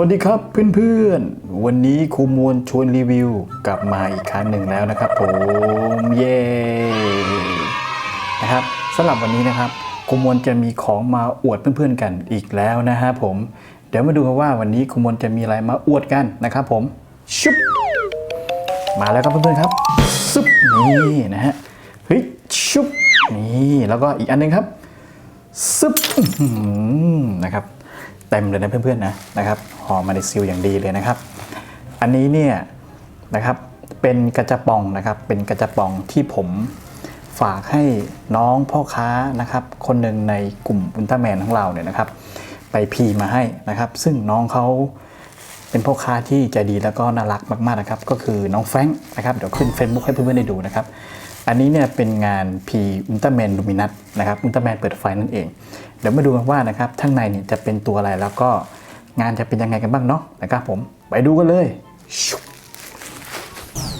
วัสดีครับเพื่อนๆ วันนี้ครูมวลชวนรีวิวกลับมาอีกครั้งหนึ่งแล้วนะครับผมเย้นะครับสำหรับวันนี้นะครับครูมวลจะมีของมาอวดเพื่อนๆกันอีกแล้วนะฮะผม เดี๋ยวมาดูกันว่าวันนี้ครูมวลจะมีอะไรมาอวดกันนะครับผมชุบมาแล้วครับเพื่อนๆครับซุบนี่นะฮะเฮ้ยชุบนี่แล้วก็อีกอันหนึงครับซึบนะครับ เต็มเลยนะเพื่อนๆนะนะครับห่อมาในซิลอย่างดีเลยนะครับ อันนี้เนี่ยนะครับเป็นกระจะปองนะครับเป็นกระจะปองที่ผมฝากให้น้องพ่อค้านะครับคนหนึ่งในกลุ่มอุลตร้าแมนของเราเนี่ยนะครับ ไปพีมาให้นะครับ ซึ่งน้องเขาเป็นพ่อค้าที่ใจดีแล้วก็น่ารักมากๆนะครับ ก็คือน้องแฟรงค์นะครับเดี๋ยวขึ้น Facebook ให้เพื่อนๆได้ดูนะครับ อันนี้เนี่ยเป็นงาน P Ultraman Luminous นะครับ Ultraman เปิดไฟนั่นเอง เดี๋ยวมาดูกันว่านะครับข้างในเนี่ยจะเป็นตัวอะไรแล้วก็งานจะเป็นยังไงกันบ้างเนาะนะครับผมไปดูกันเลยชุบ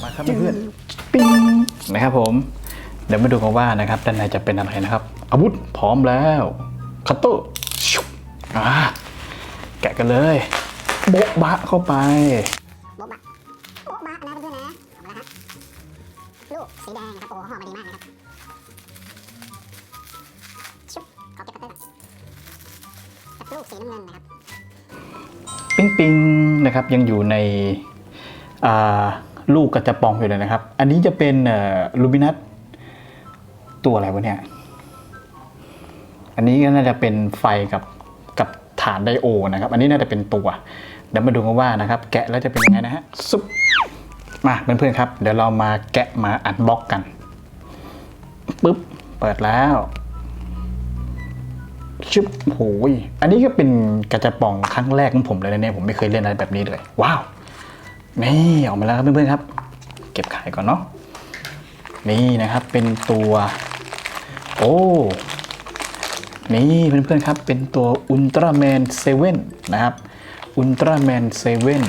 มาครับเพื่อนๆปิ้งนะครับผมเดี๋ยวมาดูกันว่านะครับด้านในจะเป็นอะไรนะครับ อาวุธพร้อมแล้วคัตเตอร์ชุบอ่าแกะกันเลยโบ๊ะบะเข้าไป สีแดงครับ โอ้ห่อมาดีมากนะครับ ชุบขอเก็บกระเตื้องกับลูกสีน้ำเงินนะครับ ปิ้งปิงนะครับ ยังอยู่ในลูกกระจะปองอยู่เลยนะครับ อันนี้จะเป็นลูมินัสตัวอะไรวะเนี่ย อันนี้ก็น่าจะเป็นไฟกับกับฐานไดโอนะครับ อันนี้น่าจะเป็นตัว เดี๋ยวมาดูกันว่านะครับ แกะแล้วจะเป็นยังไงนะฮะซุป มาเพื่อนๆครับ เดี๋ยวเรามาแกะมาอัดบล็อกกันปุ๊บ เปิดแล้วชึบโหยอันนี้ก็เป็นกระจะปองครั้งแรกของผมเลยนะเนี่ยผมไม่เคยเล่นอะไรแบบนี้เลย ว้าว นี่ออกมาแล้วครับเพื่อนๆครับ เก็บขายก่อนเนาะนี่นะครับเป็นตัว โอ้นี่เพื่อนๆครับเป็นตัวอุลตร้าแมนเซเว่นนะครับอุลตร้าแมนเซเว่น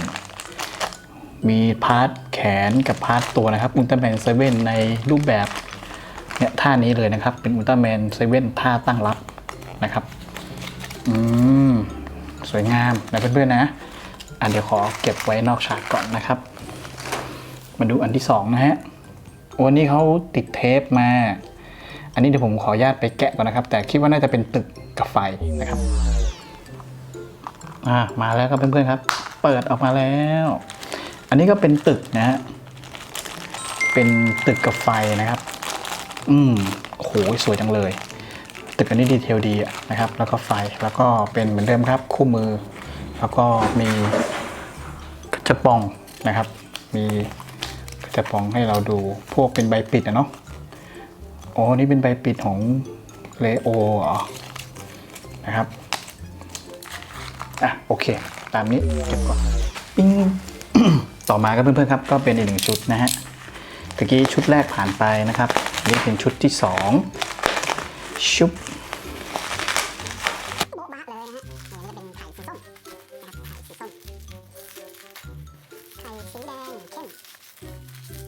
มีพาร์ทแขนกับพาร์ทตัวนะครับอุลตร้าแมนเซเว่นในรูปแบบเนี่ยท่านี้เลยนะครับ เป็นอุลตร้าแมนเซเว่นท่าตั้งรับนะครับ อืม สวยงามนะเพื่อนๆนะอันเดี๋ยวขอเก็บไว้นอกฉากก่อนนะครับ มาดูอันที่สองนะฮะวันนี้เขาติดเทปมา อันนี้เดี๋ยวผมขออนุญาตไปแกะก่อนนะครับ แต่คิดว่าน่าจะเป็นตึกกับไฟนะครับ อ่ามาแล้วครับเพื่อนๆครับ เปิดออกมาแล้ว อันนี้ก็เป็นตึกนะฮะ เป็นตึกกับไฟนะครับ อืมโหสวยจังเลย ตึกอันนี้ดีเทลดีนะครับ แล้วก็ไฟ แล้วก็เป็นเหมือนเดิมครับ คู่มือ แล้วก็มีกระจปองนะครับ มีกระจปองให้เราดู พวกเป็นใบปิดอะเนาะอ๋อนี่เป็นใบปิดของเลโอเหรอ นะครับ อะ โอเค ตามนี้เก็บก่อน ปิ้ง ต่อมาก็เพื่อนๆครับก็เป็นอีกหนึ่งชุดนะฮะตะกี้ชุดแรกผ่านไปนะครับ นี่เป็นชุดที่สองชุบโบ๊ะเลยนะฮะอันนี้จะเป็นไข่สีส้มนะครับไข่สีส้มไข่สีแดงเข้ม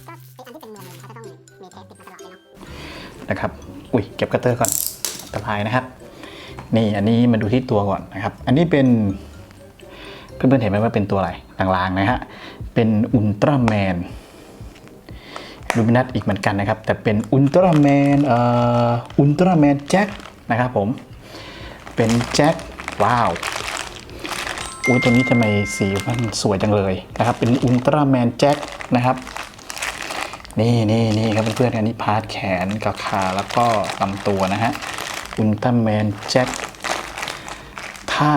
ก็ไออันที่เป็นเมืองเนี่ยเขาจะต้องมีเทปติดมาตลอดเลยเนาะนะครับ อุ้ยเก็บกระเตอร์ก่อนอันตรายนะครับ นี่อันนี้มาดูที่ตัวก่อนนะครับ อันนี้เป็น เพื่อนๆเห็นไหมว่าเป็นตัวอะไรลางๆนะฮะ เป็นอุลตร้าแมนลูมินัสอีกเหมือนกันนะครับ แต่เป็นอุลตร้าแมนอ่อุลตร้าแมนแจ็คนะครับผม เป็นแจ็คว้าวอุ้ยตัวนี้ทำไมสีมันสวยจังเลยนะครับ เป็นอุลตร้าแมนแจ็คนะครับ นี่นี่นี่ครับเพื่อนๆอันนี้พาร์ทแขนกับขาแล้วก็ลำตัวนะฮะอุลตร้าแมนแจ็คท่า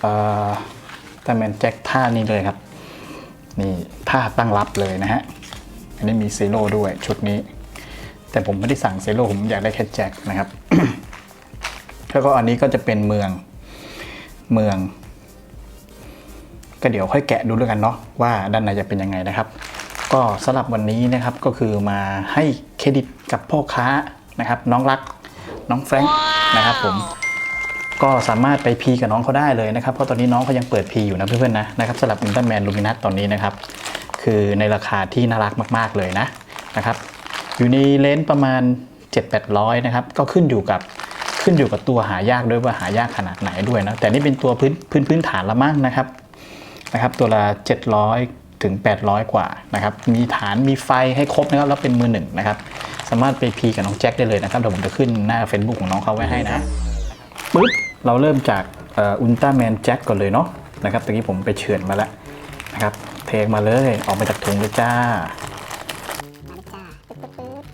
เอ่อร้าแมนแจ็คท่านี้เลยครับ นี่ท่าตั้งรับเลยนะฮะ อันนี้มีซีโร่ด้วยชุดนี้ แต่ผมไม่ได้สั่งซีโร่ผมอยากได้แค่แจ็คนะครับ แล้วก็อันนี้ก็จะเป็นเมืองเมือง ก็เดี๋ยวค่อยแกะดูด้วยกันเนาะว่าด้านในจะเป็นยังไงนะครับ ก็สำหรับวันนี้นะครับก็คือมาให้เครดิตกับพ่อค้านะครับ น้องรักน้องแฟรงค์นะครับผม ก็สามารถไปพีกับน้องเขาได้เลยนะครับ เพราะตอนนี้น้องเขายังเปิดพีอยู่นะเพื่อนๆนะนะครับสำหรับอินเตอร์แมนลูมินัสตอนนี้นะครับ คือในราคาที่น่ารักมากๆเลยนะนะครับ อยู่ในเลนส์ประมาณ 7-800นะครับ ก็ขึ้นอยู่กับขึ้นอยู่กับตัวหายากด้วยว่าหายากขนาดไหนด้วยนะ แต่นี่เป็นตัวพื้นพื้นพื้นฐานละมั่งนะครับนะครับตัวละ 700 ถึง 800 กว่านะครับ มีฐานมีไฟให้ครบนะครับ แล้วเป็นมือหนึ่งนะครับ สามารถไปพีกับน้องแจ็คได้เลยนะครับ เดี๋ยวผมจะขึ้นหน้า Facebook ของน้องเขาไว้ให้นะปึ๊บ เราเริ่มจากอุลตร้าแมนแจ็คก่อนเลยเนาะนะครับตะกี้ผมไปเฉือนมาแล้วนะครับเทมาเลย ออกมาจากถุงเลยจ้ามาเลยจ้าปึ๊บปึ๊บปึ๊บ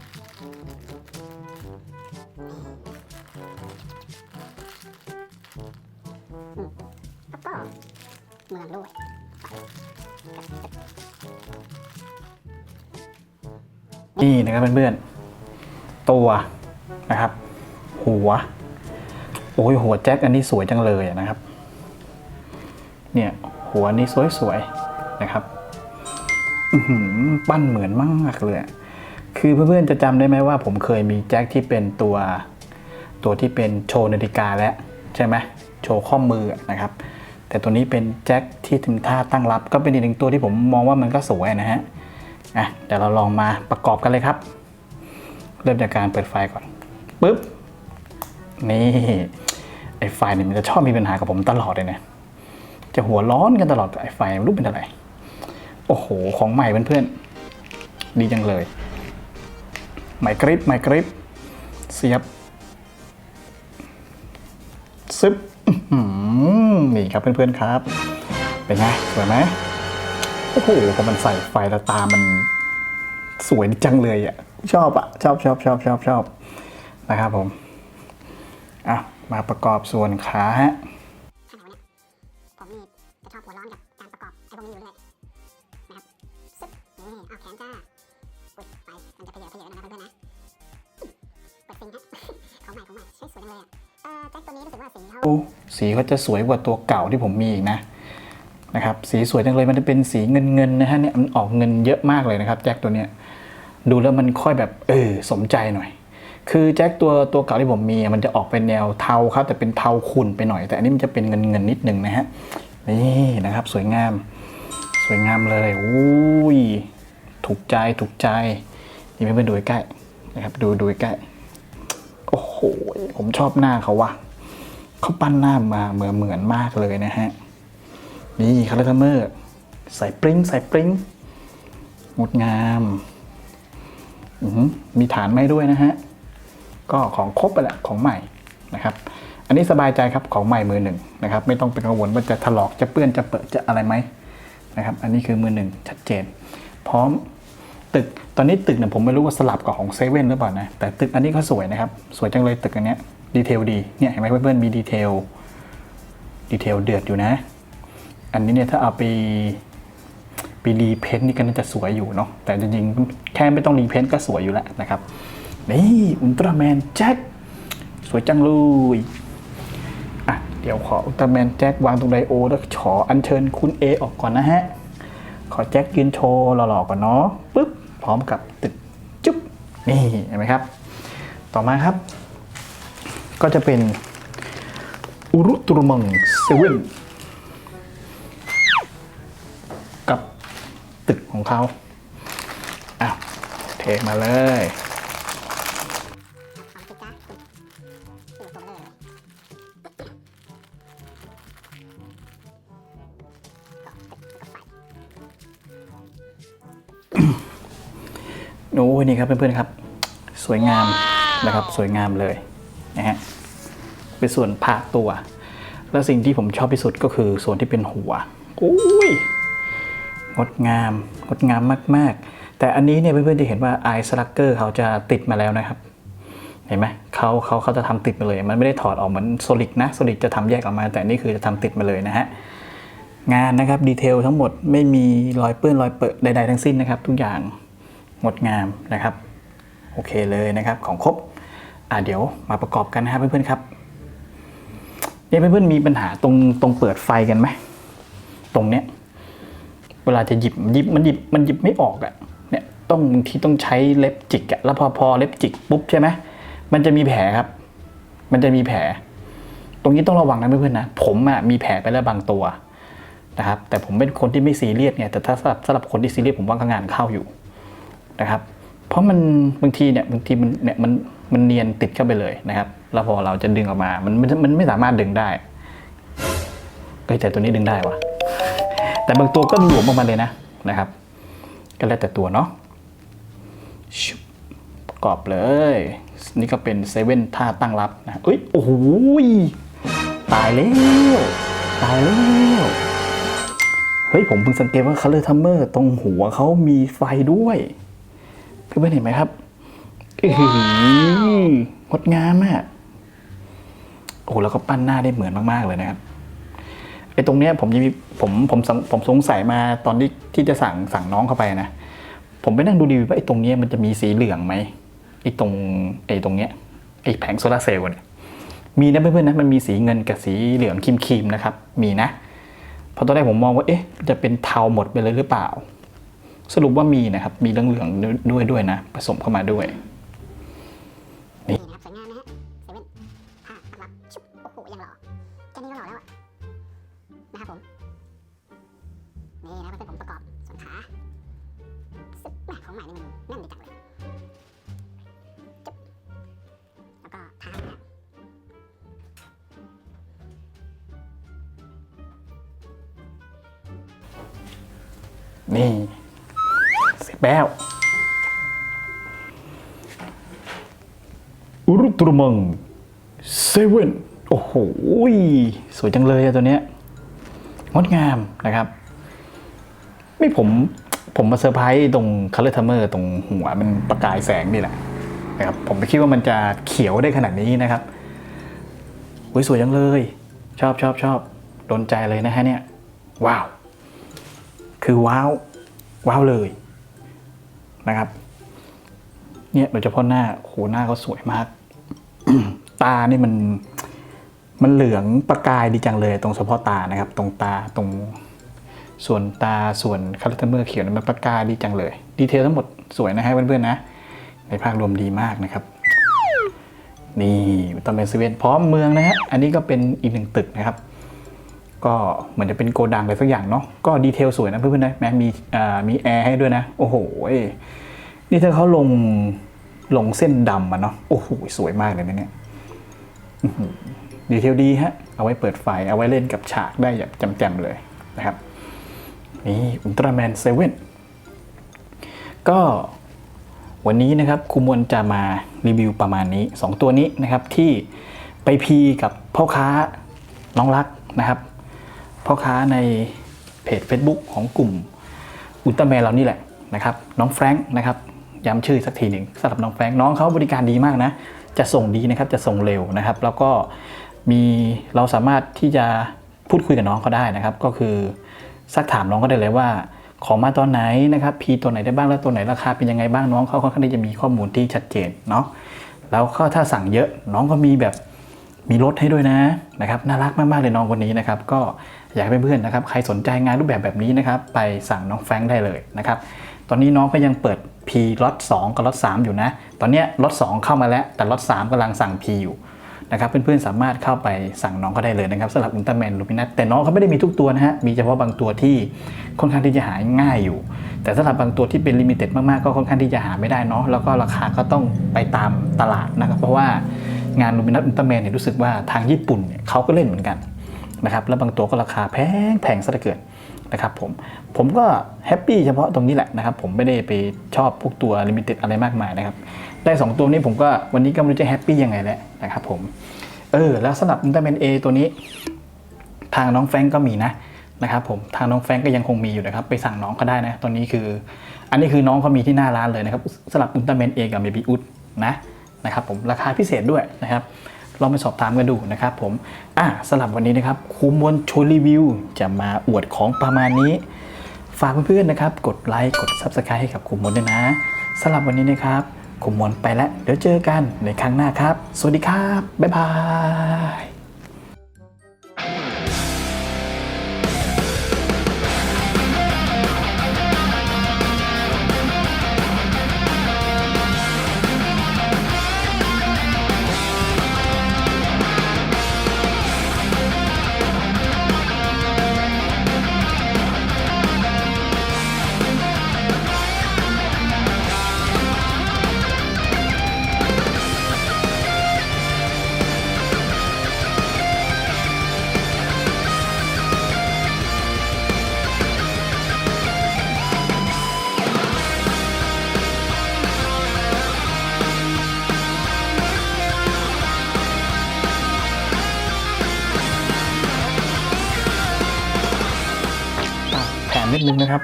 อืมแล้วก็เมืองด้วยนี่นะครับเพื่อนๆตัวนะครับ หัว โอ้ยหัวแจ็คอันนี้สวยจังเลยนะครับ เนี่ยหัวนี้สวยๆนะครับปั้นเหมือนมากเลย คือเพื่อนๆจะจำได้ไหมว่าผมเคยมีแจ็คที่เป็นตัวตัวที่เป็นโชว์นาฬิกาแล้วใช่ไหมโชว์ข้อมือนะครับ แต่ตัวนี้เป็นแจ็คที่ทำท่าตั้งรับ ก็เป็นอีกหนึ่งตัวที่ผมมองว่ามันก็สวยนะฮะอะเดี๋ยวเราลองมาประกอบกันเลยครับ เริ่มจากการเปิดไฟก่อนปุ๊บ นี่ ไอ้ไฟเนี่ยมันจะชอบมีปัญหากับผมตลอดเลยนะจะหัวร้อนกันตลอดไอ้ไฟรู้เป็นอะไร โอ้โห ของใหม่เพื่อนๆ ดีจังเลย ไมค์กริปไมค์กริปเสียบซึบนี่ครับเพื่อนๆครับ เป็นไง สวยไหมโอ้โหพอมันใส่ไฟแล้วตามันสวยจังเลยอะ ชอบอะ ชอบชอบชอบชอบชอบนะครับผม อะมาประกอบส่วนขาฮะขนาดเนี้ยผมนี่จะชอบหัวร้อนกับการประกอบไอ้พวกนี้อยู่เรื่อยนะครับซึบนี่เอาแขนจ้าอุ้ยไปมันจะเพเยอะเพเยอะนะครับเพื่อนๆนะเปิดซิงฮะของใหม่ของใหม่ใช้สวยจังเลยอะเออแจ็คตัวนี้รู้สึกว่าสีเขาสีก็จะสวยกว่าตัวเก่าที่ผมมีอีกนะนะครับสีสวยจังเลยมันจะเป็นสีเงินเงินๆนะฮะเนี่ยมันออกเงินเยอะมากเลยนะครับแจ็คตัวเนี้ยดูแล้วมันค่อยแบบเออสมใจหน่อย คือแจ็คตัวตัวเก่าที่ผมมีมันจะออกเป็นแนวเทาครับ แต่เป็นเทาขุ่นไปหน่อย แต่อันนี้มันจะเป็นเงินเงินนิดหนึ่งนะฮะนี่นะครับสวยงาม สวยงามเลยอุ้ยถูกใจถูกใจนี่เพื่อนๆดูใกล้นะครับ ดูดูใกล้โอ้โหผมชอบหน้าเขาว่ะเขาปั้นหน้ามาเหมือนเหมือนมากเลยนะฮะนี่คาร์เทเมอร์ใส่ปริ้งใส่ปริ้งงดงาม มีฐานไม้ด้วยนะฮะ ก็ของครบไปแหละของใหม่นะครับ อันนี้สบายใจครับของใหม่มือหนึ่งนะครับ ไม่ต้องเป็นกังวลว่าจะถลอกจะเปื้อนจะเปิดจะอะไรไหมนะครับ อันนี้คือมือหนึ่งชัดเจน พร้อมตึกตอนนี้ตึกเนี่ยผมไม่รู้ว่าสลับกับของเซเว่นหรือเปล่านะแต่ตึกอันนี้ก็สวยนะครับ สวยจังเลยตึกอันเนี้ยดีเทลดีเนี่ยเห็นไหมเพื่อนๆมีดีเทลดีเทลเดือดอยู่นะ อันนี้เนี่ยถ้าเอาไปไปรีเพนท์นี่ก็น่าจะสวยอยู่เนาะแต่จริงๆแค่ไม่ต้องรีเพนท์ก็สวยอยู่แล้วนะครับ นี่อุลตร้าแมนแจ็คสวยจังเลยอะเดี๋ยวขออุลตร้าแมนแจ็ควางตรงไดโอ แล้วขออัญเชิญคุณ A ออกก่อนนะฮะ ขอแจ็คยืนโชว์หล่อๆก่อนเนาะปึ๊บพร้อมกับตึกจุ๊บนี่เห็นไหมครับ ต่อมาครับ ก็จะเป็นอุรุตุรมังเซเว่นกับตึกของเขาอ้าวเทมาเลย โอ้ยนี่ครับเพื่อนๆครับ สวยงามนะครับสวยงามเลยนะฮะเป็นส่วนผ่าตัว แล้วสิ่งที่ผมชอบที่สุดก็คือส่วนที่เป็นหัวโอ้ยงดงามงดงามมาก ๆ แต่อันนี้เนี่ยเพื่อนๆจะเห็นว่าไอสลักเกอร์เขาจะติดมาแล้วนะครับ เห็นไหมเขาเขาเขาจะทำติดมาเลย มันไม่ได้ถอดออกเหมือนโซลิดนะโซลิดจะทำแยกออกมา แต่อันนี่คือจะทำติดมาเลยนะฮะงานนะครับดีเทลทั้งหมดไม่มีรอยเปื้อนรอยเปิดใดๆทั้งสิ้นนะครับ ทุกอย่าง งดงามนะครับ โอเคเลยนะครับของครบอะเดี๋ยวมาประกอบกันนะครับเพื่อนๆครับเนี่ยเพื่อนๆมีปัญหาตรงตรงเปิดไฟกันไหมตรงเนี้ยเวลาจะหยิบหยิบมันหยิบมันหยิบไม่ออกอะ่ะเนี่ยต้องบางทีต้องใช้เล็บจิกอะ่ะแล้วพอพอเล็บจิกปุ๊บใช่ไหมมันจะมีแผลครับ มันจะมีแผล ตรงนี้ต้องระวังนะเพื่อนๆนะผมอะ่ะมีแผลไปแล้วบางตัวนะครับแต่ผมเป็นคนที่ไม่ซีเรียสไงแต่ถ้าสำหรับสำหรับคนที่ซีเรียสผมว่าก็งานเข้าอยู่ นะครับ เพราะมันบางทีเนี่ยบางทีมันเนี่ยมันมันเนียนติดเข้าไปเลยนะครับแล้วพอเราจะดึงออกมา มันมันมันไม่สามารถดึงได้เฮ้ยแต่ตัวนี้ดึงได้วะแต่บางตัวก็หลวมออกมาเลยนะนะครับ ก็แล้วแต่ตัวเนาะชุบประกอบเลย นี่ก็เป็นเซเว่นท่าตั้งรับนะเอ้ยโอ้โหยตายแล้วตายแล้วเฮ้ยผมเพิ่งสังเกตว่า Color Timer ตรงหัวเขามีไฟด้วย เพื่อนๆเห็นไหมครับอื้อหืองดงามมากโอ้โหแล้วก็ปั้นหน้าได้เหมือนมาก ๆ เลยนะครับไอ้ตรงเนี้ยผมยังมีผมผมสงผมสงสัยมาตอนที่ที่จะสั่งสั่งน้องเข้าไปนะผมไปนั่งดูดีวิวว่าไอ้ตรงเนี้ยมันจะมีสีเหลืองไหมไอ้ตรงไอ้ตรงเนี้ยไอ้แผงโซลาร์เซลล์เนี่ยมีนะเพื่อนๆนะมันมีสีเงินกับสีเหลืองครีมๆนะครับ มีนะเพราะตอนแรกผมมองว่าเอ๊ะจะเป็นเทาหมดไปเลยหรือเปล่า สรุปว่ามีนะครับ มีเหลืองๆด้วยด้วยนะ ผสมเข้ามาด้วยนี่นะครับสวยงามนะฮะเซเว่นผ้าตั้งรับชุบโอ้โหยังหล่อแค่นี้ก็หล่อแล้วอะนะครับผมนี่นะครับเพื่อนผมประกอบส่วนขาซึบแม่ของใหม่นี่มันแน่นดีจังเลยจุ๊บแล้วก็ท้ายนะฮะนี่ เสร็จแล้วอุรุตรุมังเซเว่นโอ้โหสวยจังเลยอะตัวเนี้ยงดงามนะครับไม่ผมผมมาเซอร์ไพรส์ตรงคัลเลอร์ทัมเมอร์ตรงหัวมันประกายแสงนี่แหละนะครับผมไม่คิดว่ามันจะเขียวได้ขนาดนี้นะครับโอ้ยสวยจังเลย ชอบชอบชอบโดนใจเลยนะฮะเนี่ย ว้าว คือว้าว ว้าวเลย นะครับ เนี่ยโดยเฉพาะหน้าโหหน้าเขาสวยมาก ตานี่มัน มันเหลืองประกายดีจังเลย ตรงเฉพาะตานะครับ ตรงตาตรงส่วนตาส่วนคาร์เทเมอร์เขียวมันประกายดีจังเลย ดีเทลทั้งหมดสวยนะฮะเพื่อนๆนะ ในภาพรวมดีมากนะครับ นี่ตอนเป็นเซเวนพร้อมเมืองนะฮะอันนี้ก็เป็นอีกหนึ่งตึกนะครับ ก็เหมือนจะเป็นโกดังอะไรสักอย่างเนาะก็ดีเทลสวยนะเพื่อนๆนะแม้มีมีแอร์ให้ด้วยนะ โอ้โหนี่ถ้าเขาลงลงเส้นดำมาเนาะโอ้โหสวยมากเลยนะเนี่ยดีเทลดีฮะ เอาไว้เปิดไฟ เอาไว้เล่นกับฉากได้แบบจำๆเลยนะครับ นี่อุลตร้าแมนเซเว่นก็วันนี้นะครับครูมวลจะมารีวิวประมาณนี้ 2 ตัวนี้นะครับที่ไปพีกับพ่อค้าน้องรักนะครับ พ่อค้าในเพจ Facebook ของกลุ่มอุลตร้าแมนเรานี่แหละนะครับน้องแฟรงค์นะครับย้ำชื่อสักทีหนึ่งสำหรับน้องแฟรงค์น้องเขาบริการดีมากนะ จะส่งดีนะครับจะส่งเร็วนะครับ แล้วก็มีเราสามารถที่จะพูดคุยกับน้องเขาได้นะครับ ก็คือซักถามน้องก็ได้เลยว่าของมาตอนไหนนะครับพีตัวไหนได้บ้างแล้วตัวไหนราคาเป็นยังไงบ้างน้องเขาค่อนข้างที่จะมีข้อมูลที่ชัดเจนเนาะแล้วก็ถ้าสั่งเยอะน้องก็มีแบบมีรถให้ด้วยนะนะครับน่ารักมากๆเลยน้องคนนี้นะครับ ก็ อยากให้เพื่อนๆนะครับใครสนใจงานรูปแบบแบบนี้นะครับไปสั่งน้องแฟงได้เลยนะครับตอนนี้น้องก็ยังเปิด P ล็อต2กับล็อต3อยู่นะ ตอนนี้ล็อต2เข้ามาแล้ว แต่ล็อต3กำลังสั่ง P อยู่นะครับเพื่อนๆสามารถเข้าไปสั่งน้องก็ได้เลยนะครับสำหรับอุลตร้าแมนลูมินัสแต่น้องเขาไม่ได้มีทุกตัวนะฮะมีเฉพาะบางตัวที่ค่อนข้างที่จะหาง่ายอยู่ แต่สำหรับบางตัวที่เป็นลิมิเต็ดมากๆก็ค่อนข้างที่จะหาไม่ได้เนาะแล้วก็ราคาก็ต้องไปตามตลาดนะครับเพราะว่างานลูมินัสอุลตร้าแมนเนี่ยรู้สึกว่าทางญี่ปุ่นเนี่ยเขาก็เล่นเหมือนกัน นะครับแล้วบางตัวก็ราคาแพงแพงซะเหลือเกินนะครับผมผมก็แฮปปี้เฉพาะตรงนี้แหละนะครับ ผมไม่ได้ไปชอบพวกตัวลิมิเต็ดอะไรมากมายนะครับ ได้ 2 ตัวนี้ผมก็วันนี้ก็ไม่รู้จะแฮปปี้ยังไงแล้วนะครับผมเออแล้วสำหรับอุลตร้าแมนเอตัวนี้ ทางน้องแฟงก็มีนะนะครับผมทางน้องแฟงก์ก็ยังคงมีอยู่นะครับ ไปสั่งน้องก็ได้นะ ตอนนี้คือ อันนี้คือน้องเขามีที่หน้าร้านเลยนะครับสำหรับอุลตร้าแมนเอกับเบบี้อุดนะนะครับผมราคาพิเศษด้วยนะครับ ลองไปสอบถามกันดูนะครับผมอะสำหรับวันนี้นะครับครูมวลชวนรีวิว จะมาอวดของประมาณนี้ ฝากเพื่อนๆนะครับ กดไลค์กด Subscribe ให้กับครูมวลด้วยนะสำหรับวันนี้นะครับครูมวลไปแล้ว เดี๋ยวเจอกันในครั้งหน้าครับ สวัสดีครับ บ๊ายบาย นะครับ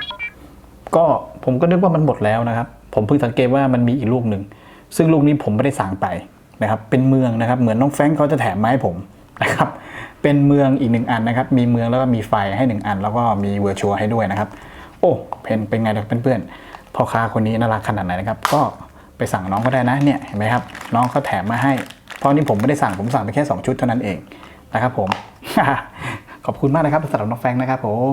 ก็ผมก็นึกว่ามันหมดแล้วนะครับ ผมเพิ่งสังเกตว่ามันมีอีกลูกหนึ่ง ซึ่งลูกนี้ผมไม่ได้สั่งไปนะครับ เป็นเมืองนะครับ เหมือนน้องแฟรงค์เขาจะแถมมาให้ผมนะครับ เป็นเมืองอีกหนึ่งอันนะครับ มีเมืองแล้วก็มีไฟให้หนึ่งอัน แล้วก็มีเวอร์ชวลให้ด้วยนะครับ โอ้เพนเป็นไงล่ะเพื่อนๆพ่อค้าคนนี้น่ารักขนาดไหนนะครับ ก็ไปสั่งน้องก็ได้นะ เนี่ยเห็นไหมครับ น้องเขาแถมมาให้ เพราะนี่ผมไม่ได้สั่ง ผมสั่งไปแค่ 2 ชุดเท่านั้นเองนะครับผม ขอบคุณมากนะครับสำหรับน้องแฟงนะครับผม